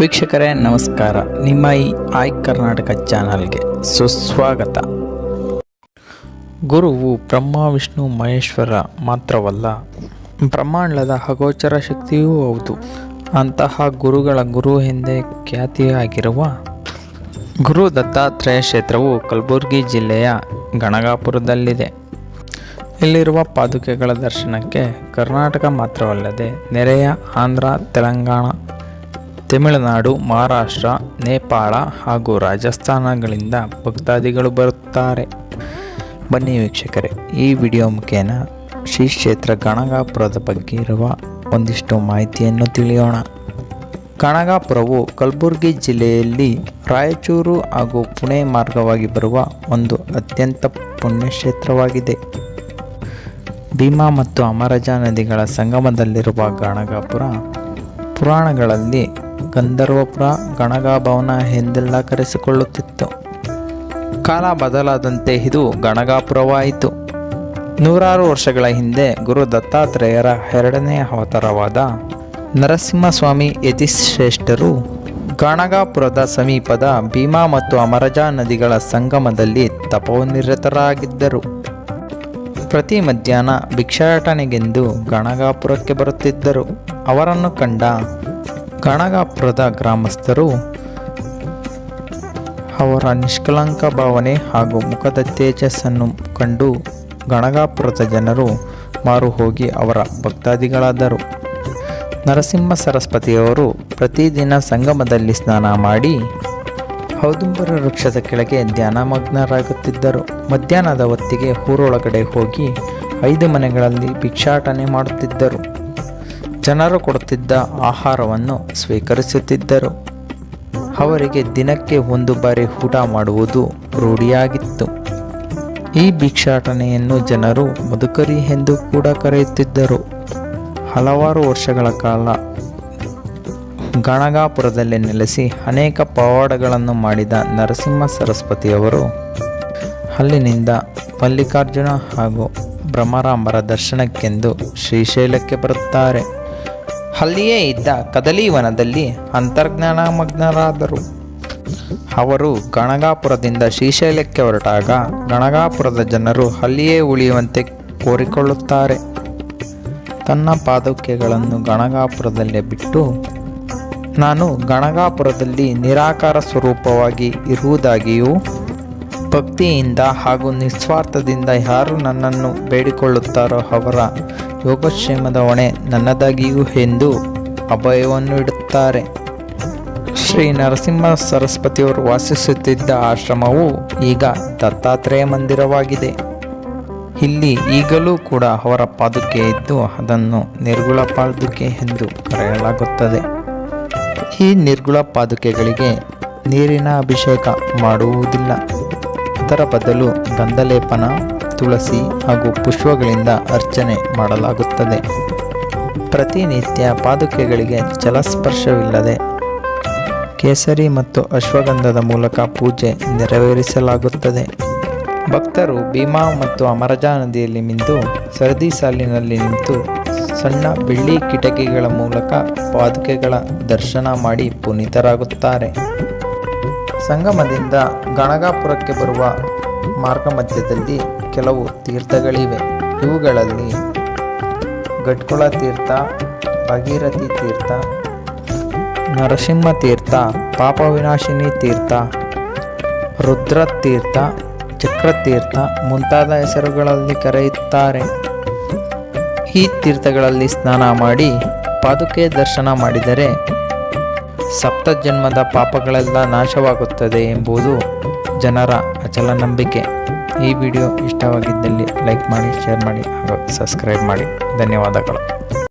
ವೀಕ್ಷಕರೇ, ನಮಸ್ಕಾರ. ನಿಮ್ಮ ಈ ಆಯ್ ಕರ್ನಾಟಕ ಚಾನಲ್ಗೆ ಸುಸ್ವಾಗತ. ಗುರುವು ಬ್ರಹ್ಮ, ವಿಷ್ಣು, ಮಹೇಶ್ವರ ಮಾತ್ರವಲ್ಲ, ಬ್ರಹ್ಮಾಂಡದ ಅಗೋಚರ ಶಕ್ತಿಯೂ ಹೌದು. ಅಂತಹ ಗುರುಗಳ ಗುರು ಎಂದೇ ಖ್ಯಾತಿಯಾಗಿರುವ ಗುರು ದತ್ತಾತ್ರೇಯ ಕ್ಷೇತ್ರವು ಕಲಬುರಗಿ ಜಿಲ್ಲೆಯ ಗಣಗಾಪುರದಲ್ಲಿದೆ. ಇಲ್ಲಿರುವ ಪಾದುಕೆಗಳ ದರ್ಶನಕ್ಕೆ ಕರ್ನಾಟಕ ಮಾತ್ರವಲ್ಲದೆ ನೆರೆಯ ಆಂಧ್ರ, ತೆಲಂಗಾಣ ತಮಿಳುನಾಡು, ಮಹಾರಾಷ್ಟ್ರ, ನೇಪಾಳ ಹಾಗೂ ರಾಜಸ್ಥಾನಗಳಿಂದ ಭಕ್ತಾದಿಗಳು ಬರುತ್ತಾರೆ. ಬನ್ನಿ ವೀಕ್ಷಕರೇ, ಈ ವಿಡಿಯೋ ಮುಖೇನ ಶ್ರೀ ಕ್ಷೇತ್ರ ಗಣಗಾಪುರದ ಬಗ್ಗೆ ಇರುವ ಒಂದಿಷ್ಟು ಮಾಹಿತಿಯನ್ನು ತಿಳಿಯೋಣ. ಕಣಗಾಪುರವು ಕಲಬುರಗಿ ಜಿಲ್ಲೆಯಲ್ಲಿ ರಾಯಚೂರು ಹಾಗೂ ಪುಣೆ ಮಾರ್ಗವಾಗಿ ಬರುವ ಒಂದು ಅತ್ಯಂತ ಪುಣ್ಯಕ್ಷೇತ್ರವಾಗಿದೆ ಭೀಮಾ ಮತ್ತು ಅಮರಜಾ ನದಿಗಳ ಸಂಗಮದಲ್ಲಿರುವ ಗಣಗಾಪುರ ಪುರಾಣಗಳಲ್ಲಿ ಗಂಧರ್ವಪುರ ಗಣಗಾಭವನ ಎಂದೆಲ್ಲ ಕರೆಸಿಕೊಳ್ಳುತ್ತಿತ್ತು. ಕಾಲ ಬದಲಾದಂತೆ ಇದು ಗಣಗಾಪುರವಾಯಿತು. ನೂರಾರು ವರ್ಷಗಳ ಹಿಂದೆ ಗುರು ದತ್ತಾತ್ರೇಯರ ಎರಡನೇ ಅವತಾರವಾದ ನರಸಿಂಹಸ್ವಾಮಿ ಯತಿಶ್ರೇಷ್ಠರು ಗಣಗಾಪುರದ ಸಮೀಪದ ಭೀಮಾ ಮತ್ತು ಅಮರಜಾ ನದಿಗಳ ಸಂಗಮದಲ್ಲಿ ತಪೋನಿರತರಾಗಿದ್ದರು. ಪ್ರತಿ ಮಧ್ಯಾಹ್ನ ಭಿಕ್ಷಾಟನೆಗೆಂದು ಗಣಗಾಪುರಕ್ಕೆ ಬರುತ್ತಿದ್ದರು. ಅವರನ್ನು ಕಂಡ ಗಣಗಾಪುರದ ಗ್ರಾಮಸ್ಥರು ಅವರ ನಿಷ್ಕಲಂಕ ಭಾವನೆ ಹಾಗೂ ಮುಖದ ತೇಜಸ್ಸನ್ನು ಕಂಡು ಗಣಗಾಪುರದ ಜನರು ಮಾರು ಹೋಗಿ ಅವರ ಭಕ್ತಾದಿಗಳಾದರು. ನರಸಿಂಹ ಸರಸ್ವತಿಯವರು ಪ್ರತಿದಿನ ಸಂಗಮದಲ್ಲಿ ಸ್ನಾನ ಮಾಡಿ ಹೌದುಂಬರ ವೃಕ್ಷದ ಕೆಳಗೆ ಧ್ಯಾನಮಗ್ನರಾಗುತ್ತಿದ್ದರು. ಮಧ್ಯಾಹ್ನದ ಹೊತ್ತಿಗೆ ಊರೊಳಗಡೆ ಹೋಗಿ ಐದು ಮನೆಗಳಲ್ಲಿ ಭಿಕ್ಷಾಟನೆ ಮಾಡುತ್ತಿದ್ದರು. ಜನರು ಕೊಡುತ್ತಿದ್ದ ಆಹಾರವನ್ನು ಸ್ವೀಕರಿಸುತ್ತಿದ್ದರು. ಅವರಿಗೆ ದಿನಕ್ಕೆ ಒಂದು ಬಾರಿ ಊಟ ಮಾಡುವುದು ರೂಢಿಯಾಗಿತ್ತು. ಈ ಭಿಕ್ಷಾಟನೆಯನ್ನು ಜನರು ಮುದುಕರಿ ಎಂದು ಕೂಡ ಕರೆಯುತ್ತಿದ್ದರು. ಹಲವಾರು ವರ್ಷಗಳ ಕಾಲ ಗಣಗಾಪುರದಲ್ಲಿ ನೆಲೆಸಿ ಅನೇಕ ಪವಾಡಗಳನ್ನು ಮಾಡಿದ ನರಸಿಂಹ ಸರಸ್ವತಿಯವರು ಅಲ್ಲಿನಿಂದ ಮಲ್ಲಿಕಾರ್ಜುನ ಹಾಗೂ ಭ್ರಮರಾಂಬರ ದರ್ಶನಕ್ಕೆಂದು ಶ್ರೀಶೈಲಕ್ಕೆ ಬರುತ್ತಾರೆ. ಅಲ್ಲಿಯೇ ಇದ್ದ ಕದಲೀವನದಲ್ಲಿ ಅಂತರ್ಜ್ಞಾನಮಗ್ನರಾದರು. ಅವರು ಗಣಗಾಪುರದಿಂದ ಶ್ರೀಶೈಲಕ್ಕೆ ಹೊರಟಾಗ ಗಣಗಾಪುರದ ಜನರು ಅಲ್ಲಿಯೇ ಉಳಿಯುವಂತೆ ಕೋರಿಕೊಳ್ಳುತ್ತಾರೆ. ತನ್ನ ಪಾದುಕೆಗಳನ್ನು ಗಣಗಾಪುರದಲ್ಲೇ ಬಿಟ್ಟು, ನಾನು ಗಣಗಾಪುರದಲ್ಲಿ ನಿರಾಕಾರ ಸ್ವರೂಪವಾಗಿ ಇರುವುದಾಗಿಯೂ ಭಕ್ತಿಯಿಂದ ಹಾಗೂ ನಿಸ್ವಾರ್ಥದಿಂದ ಯಾರು ನನ್ನನ್ನು ಬೇಡಿಕೊಳ್ಳುತ್ತಾರೋ ಅವರ ಯೋಗಕ್ಷೇಮದ ಹೊಣೆ ನನ್ನದಾಗಿಯೂ ಎಂದು ಅಭಯವನ್ನು ಇಡುತ್ತಾರೆ. ಶ್ರೀ ನರಸಿಂಹ ಸರಸ್ವತಿಯವರು ವಾಸಿಸುತ್ತಿದ್ದ ಆಶ್ರಮವು ಈಗ ದತ್ತಾತ್ರೇಯ ಮಂದಿರವಾಗಿದೆ. ಇಲ್ಲಿ ಈಗಲೂ ಕೂಡ ಅವರ ಪಾದುಕೆ ಇದ್ದು ಅದನ್ನು ನಿರ್ಗುಳ ಪಾದುಕೆ ಎಂದು ಕರೆಯಲಾಗುತ್ತದೆ. ಈ ನಿರ್ಗುಳ ಪಾದುಕೆಗಳಿಗೆ ನೀರಿನ ಅಭಿಷೇಕ ಮಾಡುವುದಿಲ್ಲ. ಅದರ ಬದಲು ಗಂಧಲೇಪನ, ತುಳಸಿ ಹಾಗೂ ಪುಷ್ಪಗಳಿಂದ ಅರ್ಚನೆ ಮಾಡಲಾಗುತ್ತದೆ. ಪ್ರತಿನಿತ್ಯ ಪಾದುಕೆಗಳಿಗೆ ಜಲಸ್ಪರ್ಶವಿಲ್ಲದೆ ಕೇಸರಿ ಮತ್ತು ಅಶ್ವಗಂಧದ ಮೂಲಕ ಪೂಜೆ ನೆರವೇರಿಸಲಾಗುತ್ತದೆ. ಭಕ್ತರು ಭೀಮಾ ಮತ್ತು ಅಮರಜಾ ನದಿಯಲ್ಲಿ ಮಿಂದು ಸರದಿ ಸಾಲಿನಲ್ಲಿ ನಿಂತು ಸಣ್ಣ ಬೆಳ್ಳಿ ಕಿಟಕಿಗಳ ಮೂಲಕ ಪಾದುಕೆಗಳ ದರ್ಶನ ಮಾಡಿ ಪುನೀತರಾಗುತ್ತಾರೆ. ಸಂಗಮದಿಂದ ಗಣಗಾಪುರಕ್ಕೆ ಬರುವ ಮಾರ್ಗ ಮಧ್ಯದಲ್ಲಿ ಕೆಲವು ತೀರ್ಥಗಳಿವೆ. ಇವುಗಳಲ್ಲಿ ಗಟ್ಕೊಳ ತೀರ್ಥ, ಭಗೀರಥಿ ತೀರ್ಥ, ನರಸಿಂಹ ತೀರ್ಥ, ಪಾಪವಿನಾಶಿನಿ ತೀರ್ಥ, ರುದ್ರ ತೀರ್ಥ ಚಕ್ರತೀರ್ಥ ಮುಂತಾದ ಹೆಸರುಗಳಲ್ಲಿ ಕರೆಯುತ್ತಾರೆ. ಈ ತೀರ್ಥಗಳಲ್ಲಿ ಸ್ನಾನ ಮಾಡಿ ಪಾದುಕೆ ದರ್ಶನ ಮಾಡಿದರೆ ಸಪ್ತ ಜನ್ಮದ ಪಾಪಗಳೆಲ್ಲ ನಾಶವಾಗುತ್ತದೆ ಎಂಬುದು ಜನರ ಅಚಲ ನಂಬಿಕೆ ಈ ವಿಡಿಯೋ ಇಷ್ಟವಾಗಿದ್ದಲ್ಲಿ ಲೈಕ್ ಮಾಡಿ, ಶೇರ್ ಮಾಡಿ ಹಾಗೂ ಸಬ್ಸ್ಕ್ರೈಬ್ ಮಾಡಿ. ಧನ್ಯವಾದಗಳು.